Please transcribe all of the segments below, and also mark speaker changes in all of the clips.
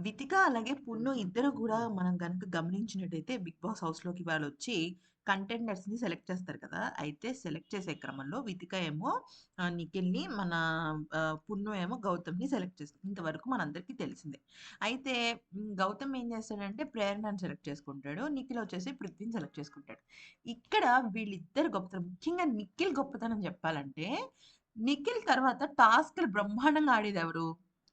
Speaker 1: వితిక అలాగే పున్ను ఇద్దరు కూడా మనం కనుక గమనించినట్టయితే 'బిగ్ బాస్' హౌస్‌లోకి వాళ్ళొచ్చి కంటెండర్స్‌ని సెలెక్ట్ చేస్తారు కదా! అయితే సెలెక్ట్ చేసే క్రమంలో వితిక ఏమో నిఖిల్‌ని మన పున్ను ఏమో గౌతమ్‌ని సెలెక్ట్ చేస్తుంది. ఇంతవరకు మనందరికీ తెలిసిందే. అయితే గౌతమ్ ఏం చేస్తాడంటే ప్రేరణను సెలెక్ట్ చేసుకుంటాడు. నిఖిల్ వచ్చేసి పృథ్వీని సెలెక్ట్ చేసుకుంటాడు. ఇక్కడ వీళ్ళిద్దరు గొప్పతనం ముఖ్యంగా నిఖిల్ గొప్పతనం చెప్పాలంటే, నిఖిల్ తర్వాత టాస్క్‌లు బ్రహ్మాండంగా ఆడేది ఎవరు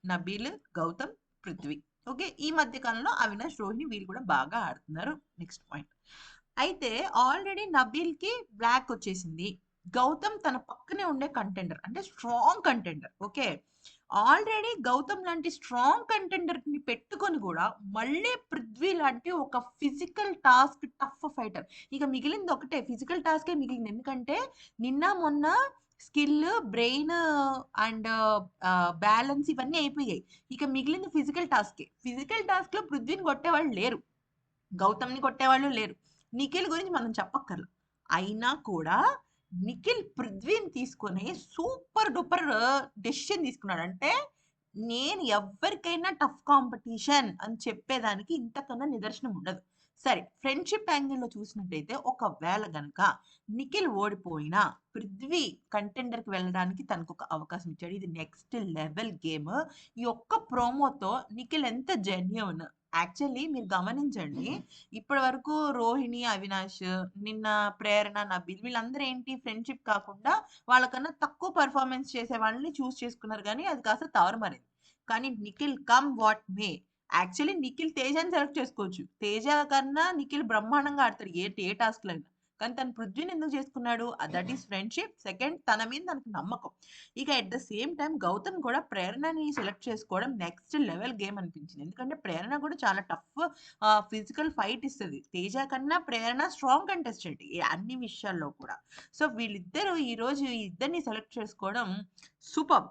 Speaker 1: నబీల్, గౌతమ్, పృథ్వీ. ఓకే. ఈ మధ్య కాలంలో అవినాష్, రోహిణి వీళ్ళు కూడా బాగా ఆడుతున్నారు. Next point. అయితే ఆల్రెడీ నబీల్‌కి బ్లాక్ వచ్చేసింది. గౌతమ్ తన పక్కనే ఉండే కంటెండర్. అంటే strong contender. Okay. Already Gautam లాంటి స్ట్రాంగ్ కంటెండర్‌ని పెట్టుకొని కూడా మళ్ళీ పృథ్వీ లాంటి ఒక ఫిజికల్ టాస్క్ టఫ్ ఫైటర్. ఇక మిగిలింది ఒకటే ఫిజికల్ టాస్కే మిగిలింది. ఎందుకంటే నిన్న మొన్న స్కిల్, బ్రెయిన్ అండ్ బ్యాలెన్స్ ఇవన్నీ అయిపోయాయి. ఇక మిగిలింది ఫిజికల్ టాస్కే. ఫిజికల్ టాస్క్‌లో పృథ్వీని కొట్టేవాళ్ళు లేరు. గౌతమ్‌ని కొట్టేవాళ్ళు లేరు. నిఖిల్ గురించి మనం చెప్పక్కర్లా. అయినా కూడా నిఖిల్ పృథ్వీని తీసుకొని సూపర్ డూపర్ డెసిషన్ తీసుకున్నాడు. అంటే నేను ఎవరికైనా టఫ్ కాంపిటీషన్ అని చెప్పేదానికి ఇంతకన్నా నిదర్శనం ఉండదు. సరే ఫ్రెండ్‌షిప్ యాంగిల్‌లో చూసినట్టయితే ఒకవేళ గనక నిఖిల్ ఓడిపోయినా పృథ్వీ కంటెండర్‌కి వెళ్ళడానికి తనకు ఒక అవకాశం ఇచ్చాడు. ఇది నెక్స్ట్ లెవెల్ గేమ్. ఈ ఒక్క ప్రోమోతో నిఖిల్ ఎంత జెన్యూన్. యాక్చువల్లీ మీరు గమనించండి. ఇప్పటి వరకు రోహిణి, అవినాష్, నిన్న ప్రేరణ, నబీల్ వీళ్ళందరూ ఏంటి ఫ్రెండ్‌షిప్ కాకుండా వాళ్ళకన్నా తక్కువ పర్ఫార్మెన్స్ చేసే వాళ్ళని చూస్ చేసుకున్నారు కానీ అది కాస్త తారుమారైంది. కానీ Nikhil come what may actually Nikhil తేజని select చేసుకోవచ్చు. తేజ కన్నా నిఖిల్ బ్రహ్మాండంగా ఆడతాడు. ఏ ఏ టాస్క్లు అయినా. కానీ తను పృథ్వీని ఎందుకు చేసుకున్నాడు? That is friendship. సెకండ్ తన మీద తనకు నమ్మకం. ఇక at the same time Gautam కూడా ప్రేరణని సెలెక్ట్ చేసుకోవడం నెక్స్ట్ లెవెల్ గేమ్ అనిపించింది. ఎందుకంటే ప్రేరణ కూడా చాలా టఫ్ ఫిజికల్ ఫైట్ ఇస్తుంది తేజ కన్నా ప్రేరణ స్ట్రాంగ్ కంటెస్టెంట్. అన్ని విషయాల్లో కూడా. సో వీళ్ళిద్దరూ ఈరోజు ఈ ఇద్దరిని సెలెక్ట్ చేసుకోవడం సూపర్